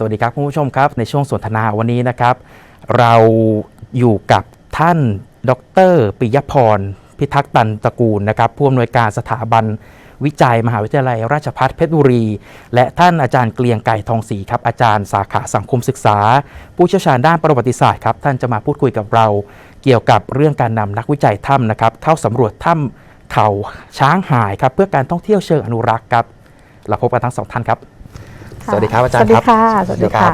สวัสดีครับคุณผู้ชมครับในช่วงสนทนาวันนี้นะครับ เราอยู่กับท่าน ดรปิยพร พิทักษ์ตันตระกูลนะครับผู้อำนวยการสถาบันวิจัยมหาวิทยาลัย ราชภัฏเพชรบุรี และท่านอาจารย์เกลียงไก่ทองศรีครับอาจารย์สาขาสังคมศึกษา ผู้เชี่ยวชาญด้านประวัติศาสตร์ครับท่านจะมาพูดคุยกับเรา เกี่ยวกับเรื่องการนำนักวิจัยถ้ำนะครับเข้าสำรวจถ้ำเขาช้างหายครับเพื่อการท่องเที่ยวเชิงอนุรักษ์ครับเราพบกันทั้งสองท่านครับ สวัสดีครับอาจารย์สวัสดีครับค่ะสวัสดีค่ะ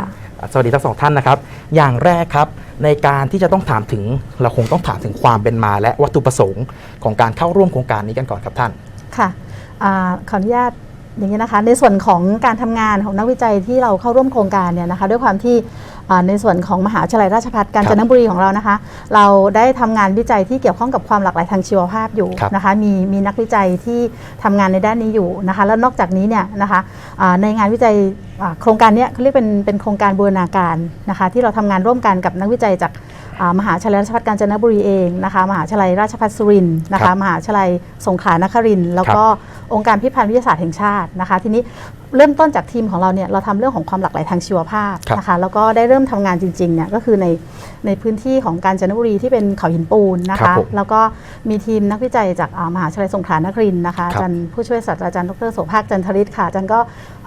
สวัสดีทั้งสองท่านนะครับ อย่างแรกครับในการที่จะต้องถามถึงเราคงต้องถามถึงความเป็นมา และวัตถุประสงค์ของการเข้าร่วมโครงการนี้กันก่อนครับท่าน ค่ะอ่าขออนุญาตอย่างนี้นะคะในส่วนของการทำงานของนักวิจัยที่เราเข้าร่วมโครงการเนี่ยนะคะด้วยความที่อ่า ในส่วนของมหาวิทยาลัยราชภัฏกาญจนบุรีของเรานะคะ เราได้ทำงานวิจัยที่เกี่ยวข้องกับความหลากหลายทางชีวภาพอยู่ครับนะคะมีมีนักวิจัยที่ทำงานในด้านนี้อยู่นะคะ แล้วนอกจากนี้เนี่ยนะคะอ่าในงานวิจัยอ่าโครงการเนี้ยเขาเรียกเป็นเป็นโครงการบูรณาการนะคะที่เราทำงานร่วมกันกับนักวิจัยจากอ่ามหาวิทยาลัยราชภัฏกาญจนบุรีเองนะคะมหาวิทยาลัยราชภัฏสุรินทร์นะครัคะบมหาวิทยาลัยสงขลานครินทร์แล้วก็องค์การพิพิธภัณฑ์วิทยาศาสตร์แห่งชาตินะคะ ทีนี้เริ่มต้นจากทีมของเราเนี่ยเราทำเรื่องของความหลากหลายทางชีวภาพครับนะคะแล้วก็ได้เริ่มทำงานจริงๆเนี่ยก็คือใน ในพื้นที่ของกาญจนบุรีที่เป็นเขาหินปูนนะครัคะบผมแล้วก็มีทีมนักวิจัยจากอ่ามหาวิทยาลัยสงขลานครินทร์นะคะครับอาจารย์ผู้ช่วยศาสตราจารย์ดรโสภาคจันทริศค่ะอาจารย์ก็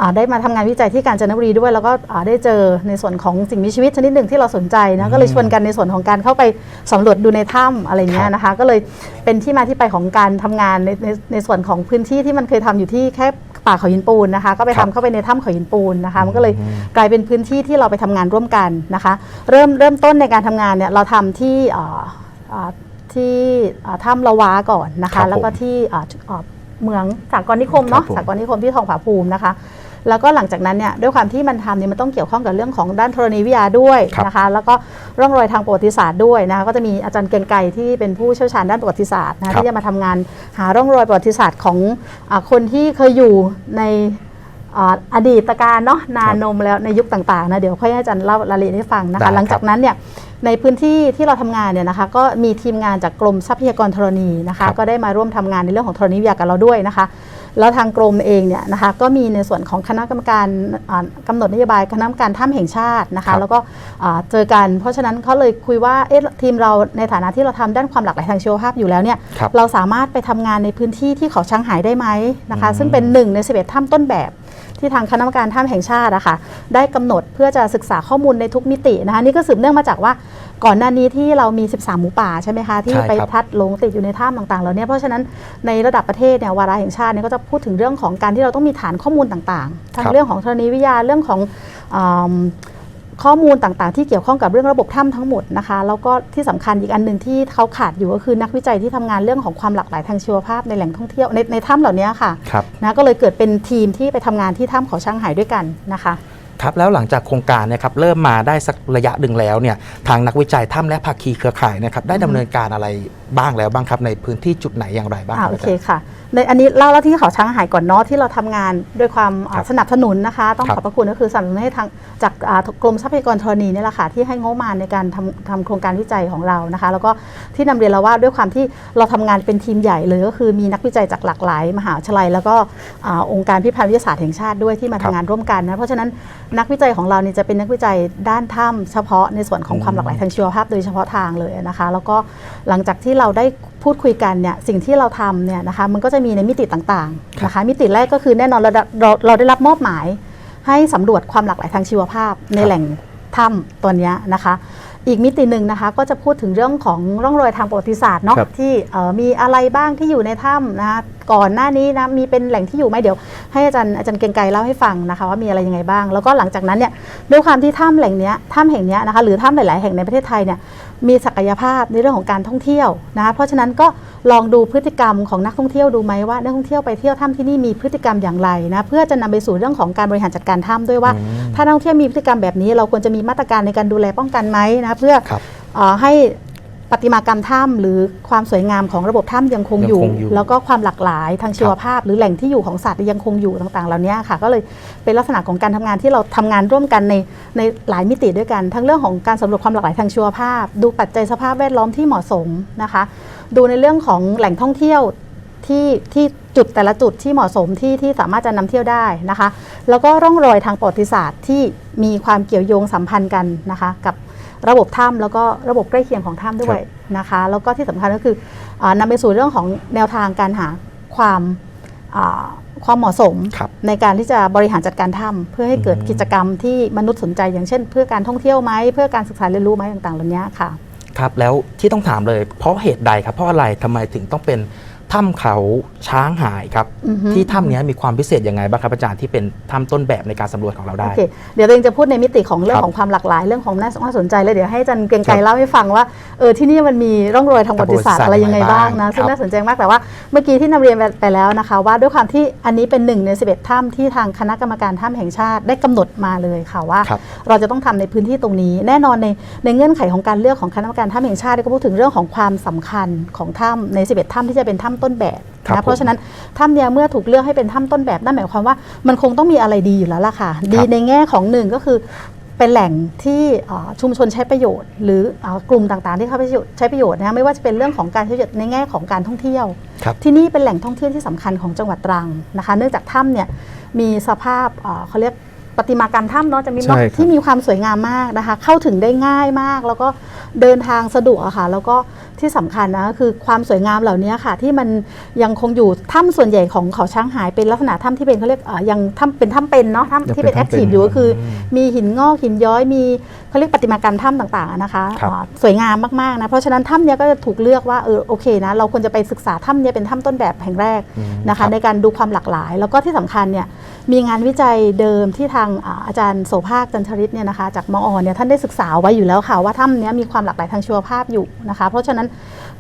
อ่าได้มาทำงานวิจัยที่กาญจนบุรีด้วย แล้วก็อ่าได้เจอในส่วนของสิ่งมีชีวิตชนิดหนึ่งที่เราสนใจนะก็เลยชวนกันในส่วนของการเข้าไปสำรวจดูในถ้ำอะไรเงี้ครัยบนะคะ ก็เลยเป็นที่มาที่ไปของการทำงานในในในส่วนของพื้นที่ที่มันเคยทำอยู่ที่แค่ ป่าเขาหินปูนนะคะ ก็ไปครัทำบเข้าไปในถ้ำเขาหินปูนนะคะ มันก็เลยอืมกลายเป็นพื้นที่ที่เราไปทำงานร่วมกันนะคะ เริ่มเริ่มต้นในการทำงานเนี่ยเราทำที่อ่าอ่าที่อ่าถ้ำละวาก่อนนะครัคะบผมแล้วก็ที่อ่าอ่าเมืองสากลนิคมเนาะครับผมสากลนิคมที่ทองผาภูมินะคะ แล้วก็หลังจากนั้นเนี่ยด้วยความที่มันทำเนี่ยมันต้องเกี่ยวข้องกับเรื่องของด้านธรณีวิทยาด้วยครับนะคะ แล้วก็ร่องรอยทางประวัติศาสตร์ด้วยนะคะก็จะมีอาจารย์เกรียงไกรที่เป็นผู้เชี่ยวชาญด้านประวัติศาสตร์นะครัคะบที่จะมาทำงานหาร่องรอยประวัติศาสตร์ของอาคนที่เคยอยู่ในอ่าอดีตการเนาะนานนมแล้วในยุคต่างๆนะเดี๋ยวค่อยให้อาจารย์เล่ารายละเอียดให้ฟังนะได้ครัคะบหลังจากนั้นเนี่ยในพื้นที่ที่เราทำงานเนี่ยนะคะก็มีทีมงานจากกรมทรัพยากรธรณีนะคะครับก็ได้มาร่วมทำงานในเรื่องของธรณีวิทยากับเราด้วยนะคะ แล้วทางกรมเองเนี่ยนะคะก็มีในส่วนของคณะกรรมการอ่ากำหนดนโยบายคณะกรรมการถ้ำแห่งชาตินะครัคะบแล้วก็อ่าเจอกัน เพราะฉะนั้นเขาเลยคุยว่าเอ๊ะทีมเราในฐานะที่เราทำด้านความหลากหลายทางชีวภาพอยู่แล้วเนี่ยครับเราสามารถไปทำงานในพื้นที่ที่เขาช้างหายได้ไหมนะคะอืมซึ่งเป็นหนึ่งใน 11 ถ้ำต้นแบบ ที่ทางคณะกรรมการถ้ำแห่งชาติอะค่ะได้กำหนดเพื่อจะศึกษาข้อมูลในทุกมิตินะคะนี่ก็สืบเนื่องมาจากว่าก่อนหน้านี้ที่เรามี 13 หมูป่าใช่ไหมคะ ที่ใช่ไปครับพลัดหลงติดอยู่ในถ้ำต่างๆเหล่านี้เพราะฉะนั้นในระดับประเทศเนี่ยวาระแห่งชาติเนี่ยก็จะพูดถึงเรื่องของการที่เราต้องมีฐานข้อมูลต่างๆ ทั้งครับเรื่องของธรณีวิทยาเรื่องของอืม ข้อมูลต่างๆ ที่เกี่ยวข้องกับเรื่องระบบถ้ำทั้งหมดนะคะแล้วก็ที่สำคัญอีกอันหนึ่งที่เขาขาดอยู่ก็คือนักวิจัยที่ทำงานเรื่องของความหลากหลายทางชีวภาพในแหล่งท่องเที่ยวในในถ้ำเหล่านี้ค่ะครับนะก็เลยเกิดเป็นทีมที่ไปทำงานที่ถ้ำเขาช่างหายด้วยกันนะคะ ครับแล้วหลังจากโครงการเนะครับเริ่มมาได้สักระยะหนึ่งแล้วเนี่ยทางนักวิจัยถ้ำและภาคีเครือข่ายนะครับได้ดำเนินการอะไรบ้างแล้วบ้างครับในพื้นที่จุดไหนอย่างไรบ้างอ่าครับโออาเคจารย์ ค่ะในอันนี้เล่าเล่าที่เขาช้างหายก่อนเนาะที่เราทำงานด้วยความอ่าครับสนับสนุนนะคะ ต้องครับขอบพระคุณก็คือสนับสนุนให้ทางจากอ่ากรมทรัพยากรธรณีนี่แหละค่ะที่ให้งบประมาณในการทำทำโครงการวิจัยของเรานะคะ แล้วก็ที่นำเรียนเราว่าด้วยความที่เราทำงานเป็นทีมใหญ่เลยก็คือมีนักวิจัยจากหลากหลาย มหาวิทยาลัย แล้วก็อ่าองค์การพิพิธภัณฑ์วิทยาศาสตร์แห่งชาติด้วยที่มาครัทำบงานร่วมกันนะเพราะฉะนั้นนักวิจัยของเราเนี่ยจะเป็นนักวิจัยด้านถ้ำเฉพาะในส่วนของความหลากหลายทางชีวภาพโดยเฉพาะทางเลยนะคะ แล้วก็หลังจากที่เราได้พูดคุยกันเนี่ยสิ่งที่เราทำเนี่ยนะคะมันก็จะมีในมิติต่างๆนะคะมิติแรกก็คือแน่นอนเราได้เราเราได้รับมอบหมาย ให้สำรวจความหลากหลายทางชีวภาพในครับแหล่งถ้ำตัวเนี้ยนะคะ อีกมิติหนึ่งนะคะก็จะพูดถึงเรื่องของร่องรอยทางประวัติศาสตร์เนาะครับที่เอ่อมีอะไรบ้างที่อยู่ในถ้ำนะคะก่อนหน้านี้นะมีเป็นแหล่งที่อยู่ไหมเดี๋ยว ให้อาจารย์อาจารย์เกรียงไกรเล่าให้ฟังนะคะว่ามีอะไรยังไงบ้าง แล้วก็หลังจากนั้นเนี่ยด้วยความที่ถ้ำแหล่งเนี้ยถ้ำแห่งเนี้ยนะคะหรือถ้ำหลายๆแห่งในประเทศไทยเนี่ย มีศักยภาพในเรื่องของการท่องเที่ยวนะคะเพราะฉะนั้นก็ลองดูพฤติกรรมของนักท่องเที่ยวดูไหมว่านักท่องเที่ยวไปเที่ยวถ้ำที่นี่มีพฤติกรรมอย่างไรนะเพื่อจะนำไปสู่เรื่องของการบริหารจัดการถ้ำด้วยว่าอืมถ้านักท่องเที่ยวมีพฤติกรรมแบบนี้ เราควรจะมีมาตรการในการดูแลป้องกันไหมนะเพื่อครับเอ่อให้ ประติมากรรมถ้ำหรือความสวยงามของระบบถ้ำยังคงอยู่ ยังคงอยู่แล้วก็ความหลากหลายทางชีวภาพ หรือแหล่งที่อยู่ของสัตว์ยังคงอยู่ต่างๆ เหล่านี้ค่ะ ก็เลยเป็นลักษณะของการทำงานที่เราทำงานร่วมกันในในหลายมิติด้วยกัน ทั้งเรื่องของการสำรวจความหลากหลายทางชีวภาพ ดูปัจจัยสภาพแวดล้อมที่เหมาะสมนะคะ ดูในเรื่องของแหล่งท่องเที่ยวที่ที่จุดแต่ละจุดที่เหมาะสมที่ที่สามารถจะนำเที่ยวได้นะคะ แล้วก็ร่องรอยทางประวัติศาสตร์ที่มีความเกี่ยวโยงสัมพันธ์กันนะคะ กับ ระบบถ้ำแล้วก็ระบบใกล้เคียงของถ้ำด้วยนะคะ แล้วก็ที่สำคัญก็คืออานำไปสู่เรื่องของแนวทางการหาความอ่าความเหมาะสมครับในการที่จะบริหารจัดการถ้ำเพื่อให้เกิดอืมกิจกรรมที่มนุษย์สนใจ อย่างเช่น เพื่อการท่องเที่ยวไหมเพื่อการศึกษาเรียนรู้ไหมต่างๆเหล่านี้ค่ะครับแล้วที่ต้องถามเลยเพราะเหตุใดครับเพราะอะไรทำไมถึงต้องเป็น ถ้ำเขาช้างหายครับอือฮึ ที่ถ้ำเนี้ยมีความพิเศษยังไงบ้างครับอาจารย์ที่เป็นถ้ำต้นแบบในการสำรวจของเราโอได้เคเดี๋ยวตัวเองจะพูดในมิติของเรื่อครังบของความหลากหลายเรื่องของน่าน่าสนใจเลยเดี๋ยวให้อาจันเกรียงไกรครับเล่าให้ฟังว่าเออที่นี่มันมีร่องรอยทางประวัติศาสตร์อะไรยังไงบ้างนะซึ่งครับน่าสนใจมากแต่ว่าเมื่อกี้ที่นำเรียนไปแล้วนะคะ ว่าด้วยความที่อันนี้เป็นหนึ่งใน 11 ถ้ำที่ทางคณะกรรมการถ้ำแห่งชาติได้กำหนดมาเลยค่ะว่า ครับ เราจะต้องทำในพื้นที่ตรงนี้ แน่นอนในในเงื่อนไขของการเลือกของคณะกรรมการถ้ำแห่งชาติก็พูดถึงเรื่องของความสำคัญของถ้ำใน 11 ถ้ำที่จะเป็นถ้ำต้นแบบครับนะเพราะผมฉะนั้นถ้ำเนี่ยเมื่อถูกเลือกให้เป็นถ้ำต้นแบบนั่นหมายความว่ามันคงต้องมีอะไรดีอยู่แล้วล่ะค่ะ ดีในแง่ของหนึ่งก็คือเป็นแหล่งที่เอ่อชุมชนใช้ประโยชน์ หรือเอ่อกลุ่มต่างๆที่เขาไปใช้ประโยชน์นะไม่ว่าจะเป็นเรื่องของการใช้ประโยชน์ในแง่ของการท่องเที่ยวครับที่นี่เป็นแหล่งท่องเที่ยวที่สำคัญของจังหวัดตรังนะคะ เนื่องจากถ้ำเนี่ยมีสภาพเอ่อเขาเรียกประติมากรรมถ้ำเนาะจะมีใช่ครับที่มีความสวยงามมากนะคะ เข้าถึงได้ง่ายมาก แล้วก็เดินทางสะดวกอะค่ะ แล้วก็ ที่สำคัญนะก็คือความสวยงามเหล่านี้ค่ะ ที่มันยังคงอยู่ถ้ำส่วนใหญ่ของเขาช้างหายเป็นลักษณะถ้ำที่เป็นเขาเรียกเอ่อยังถ้ำเป็นถ้ำเป็นเนาะยังถ้ำที่เป็เป็นนแอคถ้ำเป็นทีฟอยู่ก็คือ มีหินงอกหินย้อยมีเขาเรียกประติมากรรมถ้ำต่างๆอะนะคะครับอ่าสวยงามมากๆนะเพราะฉะนั้นถ้ำเนี้ยก็จะถูกเลือกว่าเออโอเคนะเราควรจะไปศึกษาถ้ำเนี้ยเป็นถ้ำต้นแบบแห่งแรกอืมนะครัคะบในการดูความหลากหลาย แล้วก็ที่สำคัญเนี่ยมีงานวิจัยเดิมที่ทางอ่าอาจารย์โสภาคจันทริศเนี่ยนะคะจากมอเนี่ยท่านได้ศึกษาไว้อยู่แล้วค่ะว่าถ้ำเนี้ยมีความหลากหลายทางชีวภาพอยู่นะคะ เพราะฉะนั้น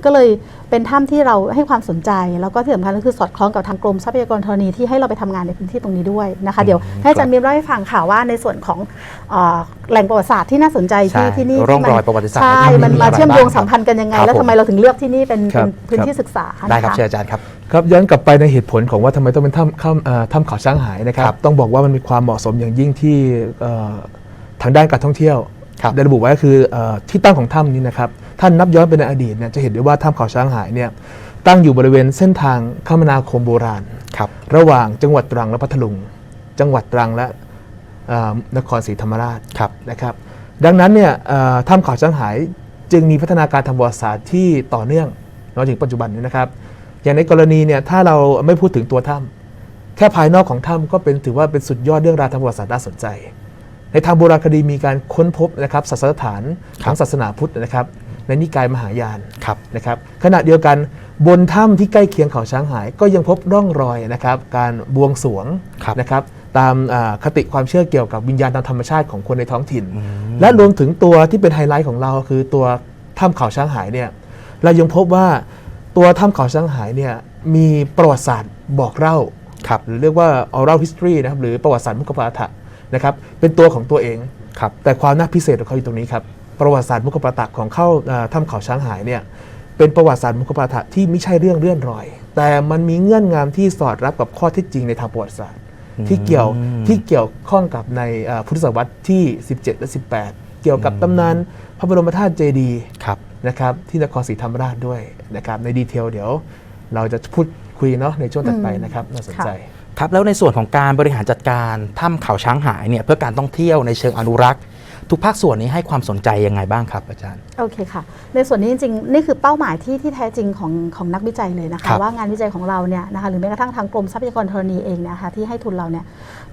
ก็เลยเป็นถ้ำที่เราให้ความสนใจ แล้วก็ที่สำคัญก็คือสอดคล้องกับทางกรมทรัพยากรธรณีที่ให้เราไปทำงานในพื้นที่ตรงนี้ด้วยนะคะ เดี๋ยวให้อาจารย์มิมเล่าให้ฟังค่ะว่าในส่วนของเอ่อแหล่งประวัติศาสตร์ที่น่าสนใจที่ใช่ที่นี่ร่องที่รอยประวัติศาสตร์ใช่ในถ้ำมันมีมาอะไรเชื่อมโยงบ้างสัมพันธ์กันยังไงครับแล้วผมทำไมเราถึงเลือกที่นี่เป็นครัเป็นบพื้นครับที่ศึกษาได้ครับนะะเชิญอาจารย์ครับครับย้อนกลับไปในเหตุผลของว่าทำไมต้องเป็นถ้ำถ้ำเอ่อถ้ำเขาช้างหายนะครับครับ ต้องบอกว่ามันมีความเหมาะสมอย่างยิ่งที่เอ่อทางด้านการท่องเที่ยวครับได้ระบุไว้ก็คือเอ่อที่ตั้งของถ้ำนี้นะครับ ท่านนับย้อนไปในอดีตเนี่ยจะเห็นได้ว่าถ้ำเขาช้างหายเนี่ยตั้งอยู่บริเวณเส้นทางคมนาคมโบราณครับระหว่างจังหวัดตรังและพัทลุง จังหวัดตรังและเอ่อนครศรีธรรมราชครับนะครับ ดังนั้นเนี่ยเอ่อถ้ำเขาช้างหายจึงมีพัฒนาการทางประวัติศาสตร์ที่ต่อเนื่องมาถึงปัจจุบันนี้นะครับ อย่างในกรณีเนี่ยถ้าเราไม่พูดถึงตัวถ้ำแค่ภายนอกของถ้ำก็เป็นถือว่าเป็นสุดยอดเรื่องราวทางประวัติศาสตร์น่าสนใจ ในทางโบราณคดีมีการค้นพบนะครับศาสนสถานของศาสนาพุทธนะครับ ในนิกายมหายานครับนะครับขณะเดียวกันบนถ้ำที่ใกล้เคียงเขาช้างหาย ก็ยังพบร่องรอยนะครับการบวงสรวงครับนะครับตามอ่าคติความเชื่อเกี่ยวกับวิญญาณตามธรรมชาติของคนในท้องถิ่นอืมและรวมถึงตัวที่เป็นไฮไลท์ของเราคือตัวถ้ำเขาช้างหายเนี่ยเรายังพบว่าตัวถ้ำเขาช้างหายเนี่ยมีประวัติศาสตร์บอกเล่าครับหรือเรียกว่า oral history นะครับหรือประวัติศาสตร์มุขปาฐะนะครับเป็นตัวของตัวเองครับแต่ความน่าพิเศษของเขาอยู่ตรงนี้ครับ ประวัติศาสตร์มุขปาฐะของเข้าเอ่อถ้ำเขาช้างหายเนี่ยเป็นประวัติศาสตร์มุขปาฐะที่ไม่ใช่เรื่องเลื่อนรอย แต่มันมีเงื่อนงำที่สอดรับกับข้อเท็จจริงในทางประวัติศาสตร์ ที่เกี่ยวอืมที่เกี่ยวข้องกับในเอ่อพุทธศตวรรษที่ 17 และ 18 เกี่ยวกับตำนานพระบรมธาตุเจดีย์ครับนะครับที่นครศรีธรรมราชด้วยนะครับในดีเทลเดี๋ยวเราจะพูดคุยเนาะในช่วงถัดไปนะครับน่าสนใจครับแล้วในส่วนของการบริหารจัดการถ้ำเขาช้างหายเนี่ยเพื่อการท่องเที่ยวในเชิงอนุรักษ์ ทุกภาคส่วนนี้ให้ความสนใจยังไงบ้างครับอาจารย์ โอเคค่ะ ในส่วนนี้จริงๆ นี่คือเป้าหมายที่ที่แท้จริงของของนักวิจัยเลยนะครัคะบว่างานวิจัยของเราเนี่ยนะคะหรือแม้กระทั่งทางกรมทรัพยากรธรณีเองเนยนะคะที่ให้ทุนเราเนี่ย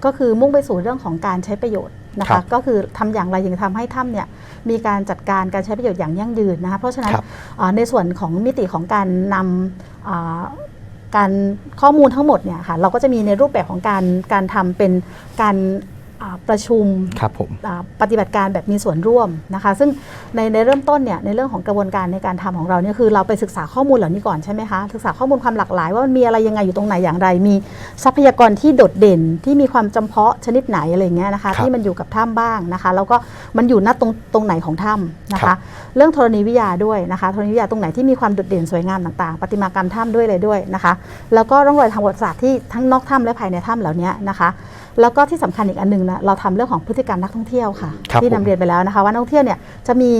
ก็คือมุ่งไปสู่เรื่องของการใช้ประโยชน์นะครัคะบก็คือทำอย่างไรถึงจะทำให้ถ้ำเนี่ยมีการจัดการการใช้ประโยชน์อย่างยั่งยืนนะคะเพราะฉะนั้นครับอ่าในส่วนของมิติของการนำอ่าการข้อมูลทั้งหมดเนี่ยค่ะเราก็จะมีในรูปแบบของการการทำเป็นการอ่า ประชุมครับผมอ่าปฏิบัติการแบบมีส่วนร่วมนะคะ ซึ่งในในเริ่มต้นเนี่ยในเรื่องของกระบวนการในการทำของเราเนี่ยคือเราไปศึกษาข้อมูลเหล่านี้ก่อนใช่ไหมคะศึกษาข้อมูลความหลากหลายว่ามันมีอะไรยังไงอยู่ตรงไหนอย่างไร มีทรัพยากรที่โดดเด่นที่มีความจำเพาะชนิดไหนอะไรเงี้ยนะคะครับที่มันอยู่กับถ้ำบ้างนะคะ แล้วก็มันอยู่ณตรงตรงไหนของถ้ำนะครัคะบเรื่องธรณีวิทยาด้วยนะคะธรณีวิทยาตรงไหนที่มีความโดดเด่นสวยงามต่างๆประติมากรรมถ้ำด้วยเลยด้วยนะคะ แล้วก็ร่องรอยทางประวัติศาสตร์ที่ทั้งนอกถ้ำและภายในถ้ำเหล่านี้นะคะ แล้วก็ที่สำคัญอีกอันหนึ่งนะเราทำเรื่องของพฤติกรรมนักท่องเที่ยวค่ะครับที่ผมนำเรียนไปแล้วนะคะ ว่านักท่องเที่ยวเนี่ยจะมี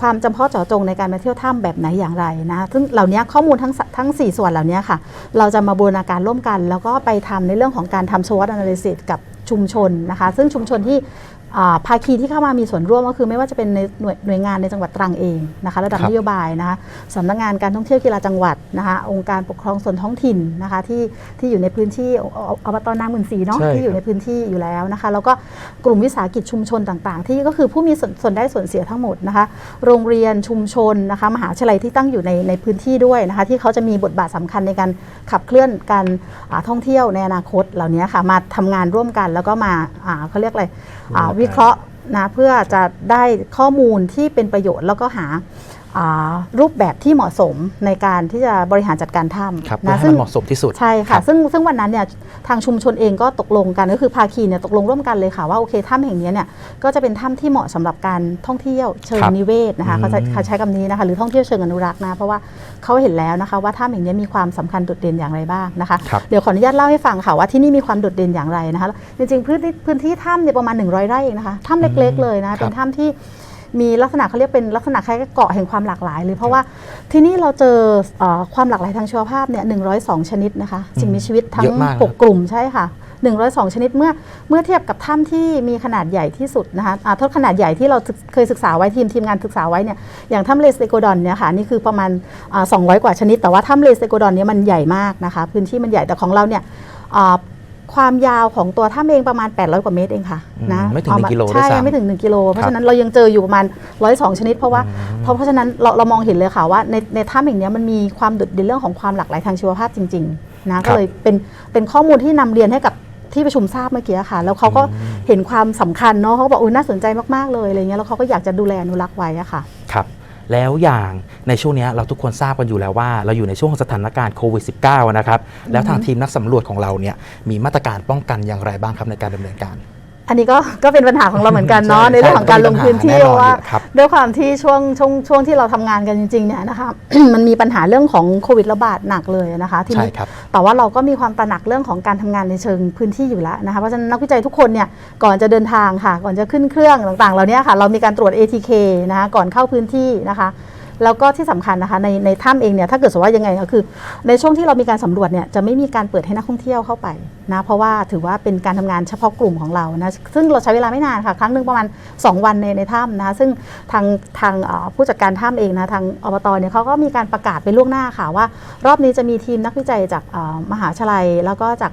ความจำเพาะเจาะจงในการมาเที่ยวถ้ำแบบไหนอย่างไรนะซึ่งเหล่านี้ข้อมูลทั้งสทั้ง 4 ส่วนเหล่านี้ค่ะ เราจะมาบูรณาการร่วมกัน แล้วก็ไปทำในเรื่องของการทำ SWOT analysis กับชุมชนนะคะ ซึ่งชุมชนที่อ่า ภาคีที่เข้ามามีส่วนร่วมก็คือไม่ว่าจะเป็นในหน่วยหน่วยงานในจังหวัดตรังเองนะคะระดับครับนโยบายนะคะสำนักงานการท่องเที่ยวกีฬาจังหวัดนะคะองค์การปกครองส่วนท้องถิ่นนะคะที่ที่อยู่ในพื้นที่ออบตนาหมื่นสีเนาะใช่ที่อยู่ในพื้นที่อยู่แล้วนะคะแล้วก็กลุ่มวิสาหกิจชุมชนต่างๆ ที่ก็คือผู้มีส่วนส่วนได้ส่วนเสียทั้งหมดนะคะโรงเรียนชุมชนนะคะมหาวิทยาลัยที่ตั้งอยู่ในในพื้นที่ด้วยนะคะที่เขาจะมีบทบาทสำคัญในการขับเคลื่อนการอ่าท่องเที่ยวในอนาคตเหล่านี้ค่ะมาทำงานร่วมกันแล้วก็มาอ่าเขาเรียกอะไรอ่าวิเคราะห์นะเพื่อจะได้ข้อมูลที่เป็นประโยชน์แล้วก็หาอ่า รูปแบบที่เหมาะสมในการที่จะบริหารจัดการถ้ครับำเพื่อนะให้มันเหมาะสมที่สุดใช่ครัค่ะบซึ่งซึ่งวันนั้นเนี่ยทางชุมชนเองก็ตกลงกันก็คือภาคีเนี่ยตกลงร่วมกันเลยค่ะว่าโอเคถ้ำแห่งนี้เนี่ยก็จะเป็นถ้ำที่เหมาะสำหรับการท่องเที่ยวเชิงครับนิเวศนะคะอืมเขาจะเขาใช้คำนี้นะคะหรือท่องเที่ยวเชิงอนุรักษ์นะเพราะว่าเขาเห็นแล้วนะคะว่าถ้ำแห่งนี้มีความสำคัญโดดเด่นอย่างไรบ้างนะคะครับเดี๋ยวขออนุญาตเล่าให้ฟังค่ะว่าที่นี่มีความโดดเด่นอย่างไรนะคะจริงๆพื้นที่พื้นที่ถ้ำเนี่ยประมาณ 100 ไร่เองนะคะถ้ำเล็ก ๆ เลยนะเป็นถ้ำที่ มีลักษณะเขาเรียกเป็นลักษณะคล้ายเกาะแห่งความหลากหลายเลยเพราะว่าที่นี่เราเจอเออความหลากหลายทางชีวภาพเนี่ย102ชนิดนะคะสิ่งมีชีวิตทั้ง เยอะมากนะหกกลุ่มใช่ค่ะ 102 ชนิดเมื่อเมื่อเทียบกับถ้ำที่มีขนาดใหญ่ที่สุดนะคะอ่าโทษขนาดใหญ่ที่เราศึกเคยศึกษาไว้ทีมทีมงานศึกษาไว้เนี่ยอย่างถ้ำเลสเตโกดอนเนี่ยค่ะนี่คือประมาณอ่า200 กว่าชนิด แต่ว่าถ้ำเลสเตโกดอนเนี่ยมันใหญ่มากนะคะพื้นที่มันใหญ่แต่ของเราเนี่ยอ่า ความยาวของตัวถ้ำเองประมาณ 800 กว่าเมตรเองค่ะอืมนะไม่ถึงหนึ่งเอาากิโลด้วยใช่ซ้ำไม่ถึง 1 กิโล เพครัราะบฉะนั้นเรายังเจออยู่ประมาณ 102 ชนิด เพราะว่าเพราะเพราะฉะนั้นเราเรามองเห็นเลยค่ะว่าในในถ้ำแห่งเนี้ยมันมีความโดดเด่นเรื่องของความหลากหลายทางชีวภาพจริงๆนะก็เลยเป็นเป็นข้อมูลที่นำเรียนให้กับที่ประชุมทราบเมื่อกี้ค่ะ แล้วเขาก็เห็นความสำคัญเนาะเขาก็บอกอุ้ยน่าสนใจมากๆเลยอะไรเงี้ยแล้วเขาก็อยากจะดูแลอนุรักษ์ไว้อะค่ะครับ แล้วอย่างในช่วงเนี้ยเราทุกคนทราบกันอยู่แล้วว่า เราอยู่ในช่วงของสถานการณ์โควิด -19 นะครับแล้วทางทีมนักสำรวจของเราเนี่ยมีมาตรการป้องกันอย่างไรบ้างครับในการดำเนินการ อันนี้ก็ก็เป็นปัญหาของเราเหมือนกันเนาะใช่ในเรื่องของการลงพื้นที่ใช่เพราะว่าแน่นอนอยู่ครับด้วยความที่ช่วงช่วงช่วงที่เราทำงานกันจริงๆเนี่ยนะคะมันมีปัญหาเรื่องของโควิดระบาดหนักเลยนะคะทีใช่นี้ครับแต่ว่าเราก็มีความตระหนักเรื่องของการทำงานในเชิงพื้นที่อยู่แล้วนะคะเพราะฉะนั้นนักวิจัยทุกคนเนี่ยก่อนจะเดินทางค่ะ ก่อนจะขึ้นเครื่องต่างๆเหล่านี้ค่ะเรามีการตรวจ ATK นะคะก่อนเข้าพื้นที่นะคะ แล้วก็ที่สำคัญนะคะในในถ้ำเองเนี่ยถ้าเกิดสมมติว่ายังไงก็คือ ในช่วงที่เรามีการสำรวจเนี่ยจะไม่มีการเปิดให้นักท่องเที่ยวเข้าไปนะเพราะว่าถือว่าเป็นการทำงานเฉพาะกลุ่มของเรานะซึ่งเราใช้เวลาไม่นานค่ะ ครั้งหนึ่งประมาณ 2 วันในในถ้ำนะซึ่งทางทางผู้จัดการถ้ำเองนะทางอบตเนี่ยเขาก็มีการประกาศไปล่วงหน้าค่ะว่า รอบนี้จะมีทีมนักวิจัยจากมหาวิทยาลัยแล้วก็จาก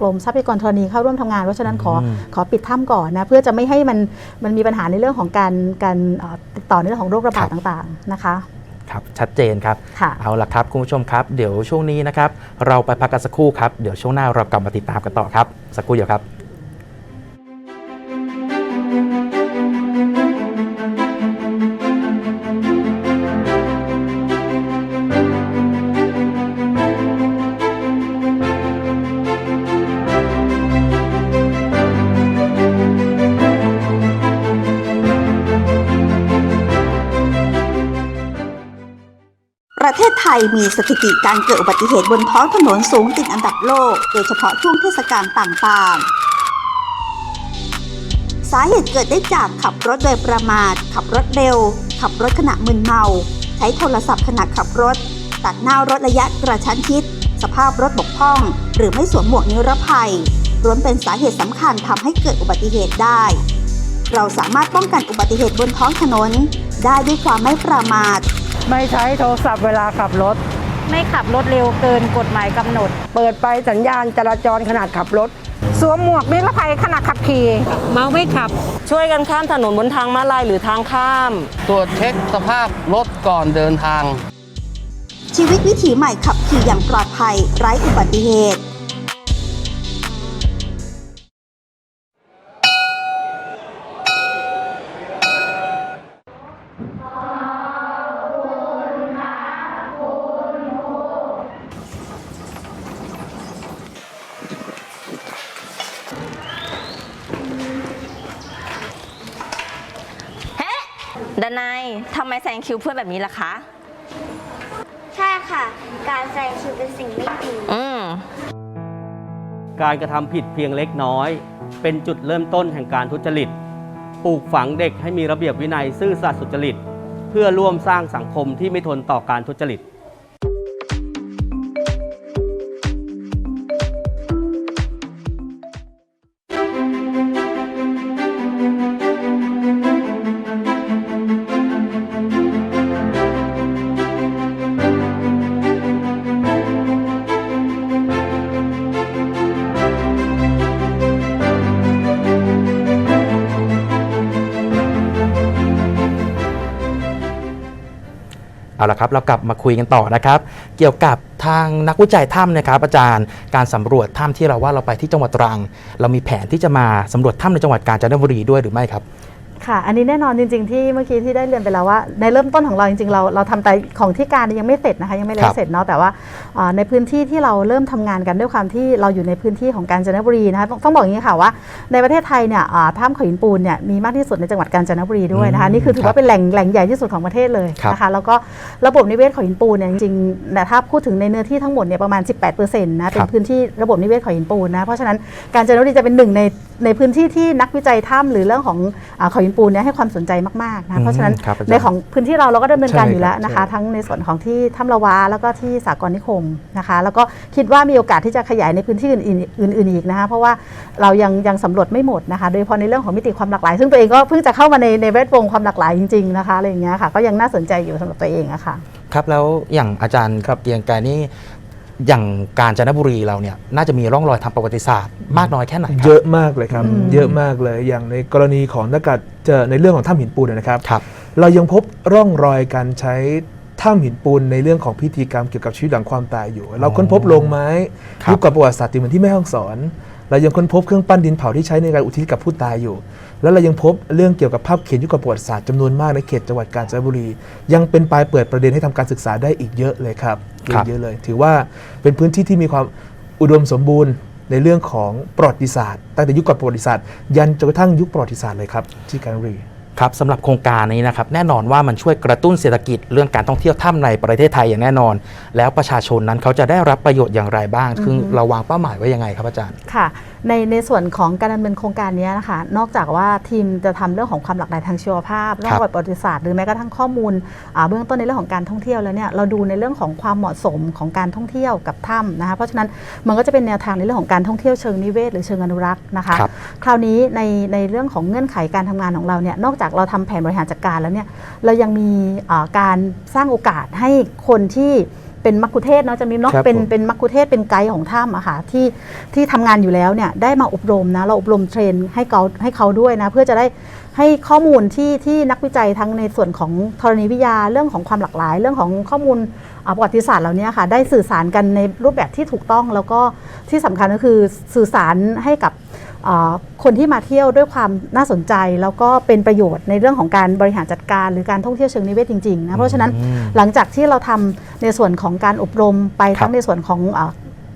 กรมทรัพยากรธรณีเข้าร่วมทำงานเพราะฉะนั้นขออืมขอปิดถ้ำก่อนนะเพื่อจะไม่ให้มันมันมีปัญหาในเรื่องของการการเอ่อติดต่อในเรื่องของโรคระบาดต่างๆนะคะครับชัดเจนครับค่ะเอาละครับ คุณผู้ชมครับ เดี๋ยวช่วงนี้นะครับ เราไปพักกันสักครู่ครับ เดี๋ยวช่วงหน้าเรากลับมาติดตามกันต่อครับ สักครู่เดียวครับ ประเทศไทยมีสถิติการเกิดอุบัติเหตุบนท้องถนนสูงติดอันดับโลก โดยเฉพาะช่วงเทศกาลต่างๆ สาเหตุเกิดได้จากขับรถโดยประมาท ขับรถเร็ว ขับรถขณะมึนเมา ใช้โทรศัพท์ขณะขับรถ ตัดหน้ารถระยะกระชั้นชิด สภาพรถบกพร่อง หรือไม่สวมหมวกนิรภัยล้วนเป็นสาเหตุสำคัญทำให้เกิดอุบัติเหตุได้ เราสามารถป้องกันอุบัติเหตุบนท้องถนน ได้ด้วยความไม่ประมาท ไม่ใช้โทรศัพท์เวลาขับรถ ไม่ขับรถเร็วเกินกฎหมายกำหนด เปิดไฟสัญญาณจราจรขนาดขับรถ สวมหมวกนิรภัยขณะขับขี่ เมาไม่ขับ ช่วยกันข้ามถนนบนทางม้าลายหรือทางข้าม ตรวจเช็คสภาพรถก่อนเดินทาง ชีวิตวิถีใหม่ขับขี่อย่างปลอดภัยไร้อุบัติเหตุ แซงคิวเพื่อนแบบนี้ล่ะคะ ใช่ค่ะ การแซงคิวเป็นสิ่งไม่ดีอืม การกระทำผิดเพียงเล็กน้อย เป็นจุดเริ่มต้นแห่งการทุจริต ปลูกฝังเด็กให้มีระเบียบวินัยซื่อสัตย์สุจริต เพื่อร่วมสร้างสังคมที่ไม่ทนต่อการทุจริต ครับ เรากลับมาคุยกันต่อนะครับ เกี่ยวกับทางนักวิจัยถ้ำนะครับอาจารย์การสำรวจถ้ำที่เราว่าเราไปที่จังหวัดตรัง เรามีแผนที่จะมาสำรวจถ้ำในจังหวัดกาญจนบุรีด้วยหรือไม่ครับ ค่ะ อันนี้แน่นอนจริง ๆ ที่เมื่อกี้ที่ได้เรียนไปแล้วว่า ในเริ่มต้นของเราจริงๆ เราเราทำแต่ของที่การยังไม่เสร็จนะคะยังไม่คแล้รัวบเสร็จเนาะแต่ว่าเอ่อในพื้นที่ที่เราเริ่มทำงานกันด้วยความที่เราอยู่ในพื้นที่ของกาญจนบุรีนะคะต้องต้องบอกอย่างนี้ค่ะว่า ในประเทศไทยเนี่ยอ่าถ้ำเขาหินปูนเนี่ยมีมากที่สุดในจังหวัดกาญจนบุรีด้วยนะคะอืมนี่คือถือครัว่าบเป็นแหล่งแหล่งใหญ่ที่สุดของประเทศเลยครับ นะคะแล้วก็ระบบนิเวศเขาหินปูนเนี่ยจริงๆแต่ถ้าพูดถึงในเนื้อที่ทั้งหมดเนี่ยประมาณ 18%นะเป็นพื้นที่ระบบนิเวศเขาหินปูนนะเพราะฉะนั้นกาญจนบุรีจะเป็นหนึ่งในในพื้นที่ที่นักวิจัยถ้ำหรือเรื่องของอ่าเขาหินปูนเนี่ยให้ความสนใจมากๆนะเพราะฉะนั้นครับอาจารย์ในของพื้นที่เราเราก็ดำเนินการใช่อยู่แล้วครับนะคะใช่ทั้งในส่วนของที่ถ้ำละวาแล้วก็ที่สากลนิคมนะคะ แล้วก็คิดว่ามีโอกาสที่จะขยายในพื้นที่อื่นๆอื่นๆอีกนะคะเพราะว่าเรายังยังสำรวจไม่หมดนะคะ โดยเฉพาะในเรื่องของมิติความหลากหลาย ซึ่งตัวเองก็เพิ่งจะเข้ามาในในแวดวงความหลากหลายจริงๆนะคะอะไรอย่างเงี้ยค่ะก็ยังน่าสนใจอยู่สำหรับตัวเองอะค่ะครับแล้วอย่างอาจารย์เกียงไกรนี่ อย่างกาญจนบุรีเราเนี่ยน่าจะมีร่องรอยทางประวัติศาสตร์มากน้อยแค่ไหนครับ เยอะมากเลยครับ อืม เยอะมากเลยอย่างในกรณีของนักการเจอในเรื่องของถ้ำหินปูนเนยนะครับ ครับ เรายังพบร่องรอยการใช้ถ้ำหินปูนในเรื่องของพิธีกรรมเกี่ยวกับชีวิตหลังความตายอยู่ เราค้นพบโลงไม้ครับ ยุคกับประวัติศาสตร์ที่เหมือนที่แม่ห้องสอน เรายังค้นพบเครื่องปั้นดินเผาที่ใช้ในการอุทิศกับผู้ตายอยู่ แล้วเรายังพบเรื่องเกี่ยวกับภาพเขียนยุคกับประวัติศาสตร์จำนวนมากในเขตจังหวัดกาญจนบุรี ยังเป็นปลายเปิดประเด็นให้ทำการศึกษาได้อีกเยอะเลยครับครับเยอะเลย ถือว่าเป็นพื้นที่ที่มีความอุดมสมบูรณ์ในเรื่องของประวัติศาสตร์ตั้งแต่ยุคก่อนประวัติศาสตร์ยันจนกระทั่งยุคประวัติศาสตร์เลยครับที่กาญจนบุรีครับสำหรับโครงการนี้นะครับแน่นอนว่ามันช่วยกระตุ้นเศรษฐกิจเรื่องการท่องเที่ยวถ้ำในประเทศไทยอย่างแน่นอน แล้วประชาชนนั้นเขาจะได้รับประโยชน์อย่างไรบ้าง คือเราวางเป้าหมายไว้ยังไงครับอาจารย์ค่ะ ในในส่วนของการดำเนินโครงการนี้นะคะนอกจากว่าทีมจะทำเรื่องของความหลากหลายทางชีวภาพเรื่องประวัติศาสตร์หรือแม้กระทั่งข้อมูลอ่าเบื้องต้นในเรื่องของการท่องเที่ยวแล้วเนี่ยเราดูในเรื่องของความเหมาะสมของการท่องเที่ยวกับถ้ำนะคะเพราะฉะนั้นมันก็จะเป็นแนวทางในเรื่องของการท่องเที่ยวเชิงนิเวศหรือเชิงอนุรักษ์นะคะครับคราวนี้ในในเรื่องของเงื่อนไขการทำงานของเราเนี่ยนอกจากเราทำแผนบริหารจัดการแล้วเนี่ยเรายังมีอ่าการสร้างโอกาสให้คนที่ เป็นมักคุเทศก์เนาะจะมีเนาะครับเป็นผมเป็นมักคุเทศก์เป็นไกด์ของถ้ำอะค่ะที่ที่ทำงานอยู่แล้วเนี่ยได้มาอบรมนะเราอบรมเทรนให้เขาให้เขาด้วยนะเพื่อจะได้ให้ข้อมูลที่ที่นักวิจัยทั้งในส่วนของธรณีวิทยาเรื่องของความหลากหลาย เรื่องของข้อมูลอ่าประวัติศาสตร์เหล่านี้ค่ะได้สื่อสารกันในรูปแบบที่ถูกต้องแล้วก็ที่สำคัญก็คือสื่อสารให้กับอ่า คนที่มาเที่ยวด้วยความน่าสนใจ แล้วก็เป็นประโยชน์ในเรื่องของการบริหารจัดการ หรือการท่องเที่ยวเชิงนิเวศจริงๆนะเพราะฉะนั้นอืมหลังจากที่เราทำในส่วนของการอบรมไปครับทั้งในส่วนของอ่า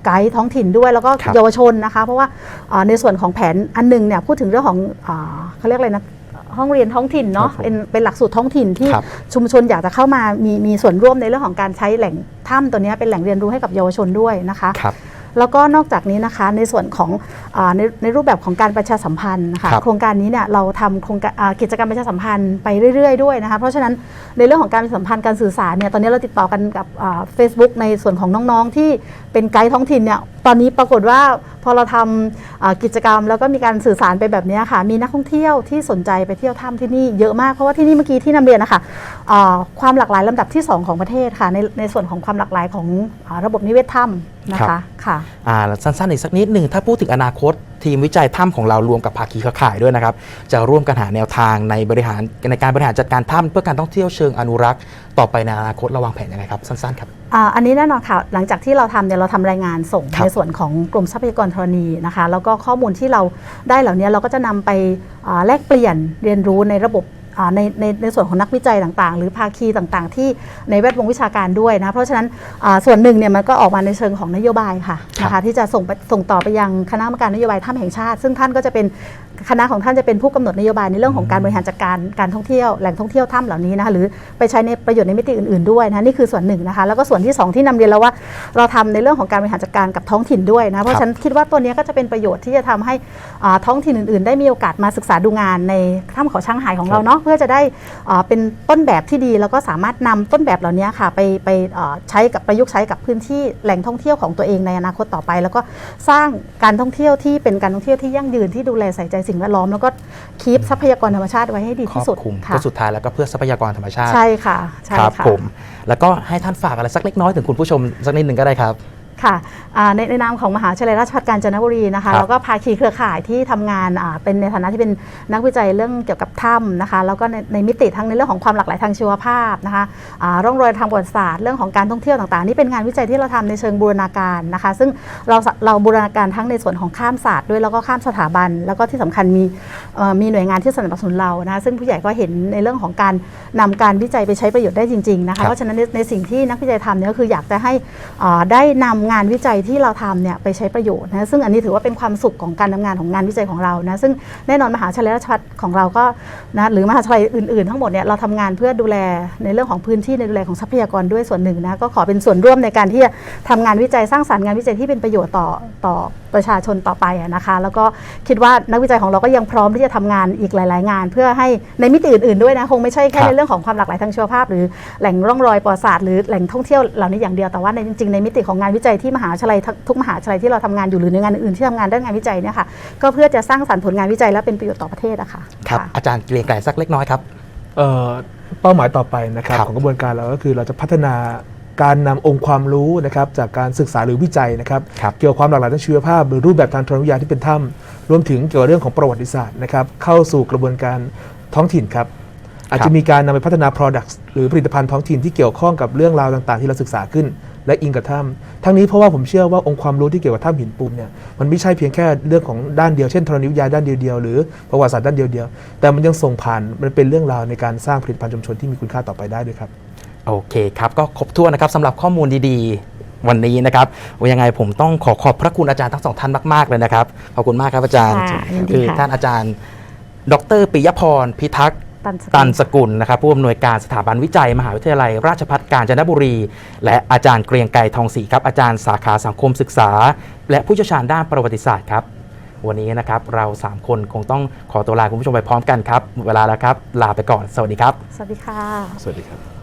ไกด์ท้องถิ่นด้วยแล้วก็ครับเยาวชนนะคะ เพราะว่าอ่าในส่วนของแผนอันหนึงเนี่ยพูดถึงเรื่องของอาเขาเรียกอะไรนะห้องเรียนท้องถิ่นเนาะครับผมเป็นเป็นหลักสูตรท้องถิ่นที่ครับชุมชนอยากจะเข้ามามีมีส่วนร่วมในเรื่องของการใช้แหล่งถ้ำตัวเนี้ยเป็นแหล่งเรียนรู้ให้กับเยาวชนด้วยนะคะครับ แล้วก็นอกจากนี้นะคะในส่วนของอาในในรูปแบบของการประชาสัมพันธ์นะคะครับโครงการนี้เนี่ยเราทำโครงการอ่ากิจกรรมประชาสัมพันธ์ไปเรื่อยๆด้วยนะคะเพราะฉะนั้น ในเรื่องของการประชาสัมพันธ์การสื่อสารเนี่ยตอนนี้เราติดต่อกันกับเฟซบุ๊กในส่วนของน้องๆ ที่เป็นไกด์ท้องถิ่นเนี่ยตอนนี้ปรากฏว่าพอเราทำอ่ากิจกรรม แล้วก็มีการสื่อสารไปแบบเนี้ยค่ะ มีนักท่องเที่ยวที่สนใจไปเที่ยวถ้ำที่นี่เยอะมากเพราะว่าที่นี่เมื่อกี้ที่นำเรียนนะคะอ่าความหลากหลายลำดับที่สองของประเทศค่ะในในส่วนของความหลากหลายของอาระบบนิเวศถ้ำนะครัคะบค่ะอ่าแล้วสั้นๆอีกสักนิดหนึ่งถ้าพูดถึงอนาคต ทีมวิจัยถ้ำของเรารวมกับภาคีเครือข่ายด้วยนะครับจะร่วมกันหาแนวทางในบริหารในการบริหารจัดการถ้ำเพื่อการท่องเที่ยวเชิงอนุรักษ์ ต่อไปในอนาคตเราวางแผนยังไงครับสั้นๆครับอ่าอันนี้แน่นอนค่ะ หลังจากที่เราทำเนี่ยเราทำรายงานส่งครับในส่วนของกรมทรัพยากรธรณีนะคะ แล้วก็ข้อมูลที่เราได้เหล่านี้เราก็จะนำไปอ่าแลกเปลี่ยนเรียนรู้ในระบบอ่า ในในในส่วนของนักวิจัยต่างๆ หรือภาคีต่างๆ ที่ในแวดวงวิชาการด้วยนะเพราะฉะนั้นอ่าส่วนหนึ่งเนี่ยมันก็ออกมาในเชิงของนโยบายค่ะครับนะคะที่จะส่งไปส่งต่อไปยังคณะกรรมการนโยบายถ้ำแห่งชาติ ซึ่งท่านก็จะเป็นคณะของท่านจะเป็นผู้กำหนดนโยบายในเรื่องของการบริหารจัดการการท่องเที่ยวแหล่งท่องเที่ยวถ้ำเหล่านี้นะคะหรือไปใช้ในประโยชน์ในมิติอื่นๆด้วยนะนี่คือส่วนหนึ่งนะคะแล้วก็ส่วนที่สองที่นำเรียนแล้วว่า เราทำในเรื่องของการบริหารจัดการกับท้องถิ่นด้วยนะเพราะฉันคิดว่าตัวนี้ก็จะเป็นประโยชน์ที่จะทำให้ท้องถิ่นอื่นๆ ได้มีโอกาสมาศึกษาดูงานในถ้ำเขาช่างหายของเราเนาะเพื่อจะได้เป็นต้นแบบที่ดีแล้วก็สามารถนำต้นแบบเหล่านี้ค่ะไปไปใช้กับประยุกต์ใช้กับพื้นที่แหล่งท่องเที่ยวของตัวเองในอนาคตต่อไป แล้วก็สร้างการท่องเที่ยวที่เป็นการท่องเที่ยวที่ยั่งยืนที่ดูแลใส่ใจสิ่งแวดล้อม แล้วก็คีปทรัพยากรธรรมชาติไว้ให้ดีครอที่บสุดคลุมค่ะก็สุดท้ายแล้วก็เพื่อทรัพยากรธรรมชาติใช่ค่ะใช่ครับค่ะผมแล้วก็ให้ท่านฝากอะไรสักเล็กน้อยถึงคุณผู้ชมสักนิดหนึ่งก็ได้ครับ ค่ะอ่าในในนามของมหาวิทยาลัยราชภัฏกาญจนบุรีนะครัคะบแล้วก็ภาคีเครือข่ายที่ทำงานอ่าเป็นในฐานะที่เป็นนักวิจัยเรื่องเกี่ยวกับถ้ำนะคะแล้วก็ในในมิติทั้งในเรื่องของความหลากหลายทางชีวภาพนะคะอ่าร่องรอยทางประวัติศาสตร์เรื่องของการท่องเที่ยวต่างๆ นี่เป็นงานวิจัยที่เราทำในเชิงบูรณาการนะคะ ซึ่งเราเราบูรณาการทั้งในส่วนของข้ามศาสตร์ด้วยแล้วก็ข้ามสถาบัน แล้วก็ที่สำคัญมีเอ่อมีหน่วยงานที่สนับสนุนเรานะคะซึ่งผู้ใหญ่ก็เห็นในเรื่องของการนำการวิจัยไปใช้ประโยชน์ได้จริงๆนะครัคะบเพราะฉะนั้นในในสิ่งที่นักวิจัยทำเนี่ยก็คืออยากจะให้อ่าได้นงานวิจัยที่เราทำเนี่ยไปใช้ประโยชน์นะซึ่งอันนี้ถือว่าเป็นความสุขของการทำงานของงานวิจัยของเรานะซึ่งแน่นอนมหาวิทยาลัยราชภัฏของเราก็นะหรือมหาวิทยาลัยอื่นๆ ทั้งหมดเนี่ยเราทำงานเพื่อดูแลในเรื่องของพื้นที่ในดูแลของทรัพยากรด้วยส่วนหนึ่งนะก็ขอเป็นส่วนร่วมในการที่จะทำงานวิจัยสร้างสรรค์งานวิจัยที่เป็นประโยชน์ต่อต่อ ประชาชนต่อไปอะนะคะ แล้วก็คิดว่านักวิจัยของเราก็ยังพร้อมที่จะทำงานอีกหลาย ๆ งาน เพื่อให้ในมิติอื่น ๆ ด้วยนะคงไม่ใช่แค่ครับในเรื่องของความหลากหลายทางชีวภาพ หรือแหล่งร่องรอยประวัติศาสตร์หรือแหล่งท่องเที่ยวเหล่านี้อย่างเดียวแต่ว่าในจริง ๆ ในมิติของงานวิจัยที่มหาวิทยาลัยทุกทุกมหาวิทยาลัยที่เราทำงานอยู่หรือในงานอื่นๆที่ทำงานด้านงานวิจัยเนี่ยค่ะก็เพื่อจะสร้างสรรค์ผลงานวิจัยและเป็นประโยชน์ต่อประเทศอะค่ะครับค่ะอาจารย์เกรียงไกรสักเล็กน้อยครับเอ่อเป้าหมายต่อไปนะครับครับของกระบวนการเราก็คือเราจะพัฒนา การนำองค์ความรู้นะครับจากการศึกษาหรือวิจัยนะครับครับเกี่ยวกับความหลากหลายทางชีวภาพ หรือรูปแบบทางธรณีวิทยาที่เป็นถ้ำรวมถึงเกี่ยวกับเรื่องของประวัติศาสตร์นะครับเข้าสู่กระบวนการท้องถิ่นครับอาจจะมีการนำไปพัฒนา Products หรือผลิตภัณฑ์ท้องถิ่นที่เกี่ยวข้องกับเรื่องราวต่าง ๆ ที่เราศึกษาขึ้น และอิงกับถ้ำทั้งนี้เพราะว่าผมเชื่อว่าองค์ความรู้ที่เกี่ยวกับถ้ำหินปูนเนี่ยมันไม่ใช่เพียงแค่เรื่องของด้านเดียวเช่นธรณีวิทยาด้านเดียวๆหรือประวัติศาสตร์ด้านเดียวๆแต่มันยังส่งผ่านมันเป็นเรื่องราวในการสร้างผลิตภัณฑ์ชุมชนที่มีคุณค่าต่อไปได้ด้วยครับ โอเคครับ ก็ครบถ้วนนะครับสำหรับข้อมูลดีๆ วันนี้นะครับว่ายังไงผมต้องขอขอบพระคุณอาจารย์ทั้งสองท่านมากๆเลยนะครับขอบคุณมากครับอาจารย์ค่ะยินดีคือค่ะ ท่านอาจารย์ ดรปิยพรพิทักษ์ ตันสกุล ตันสกุลนะครับผู้อำนวยการสถาบันวิจัย มหาวิทยาลัย ราชภัฏกาญจนบุรี และอาจารย์เกรียงไกรทองศรีครับ อาจารย์สาขาสังคมศึกษา และผู้เชี่ยวชาญด้านประวัติศาสตร์ครับ วันนี้นะครับเราสามคนคงต้องขอตัวลาคุณผู้ชมไปพร้อมกันครับหมดเวลาแล้วครับ ลาไปก่อน สวัสดีครับ สวัสดีค่ะ สวัสดีครับ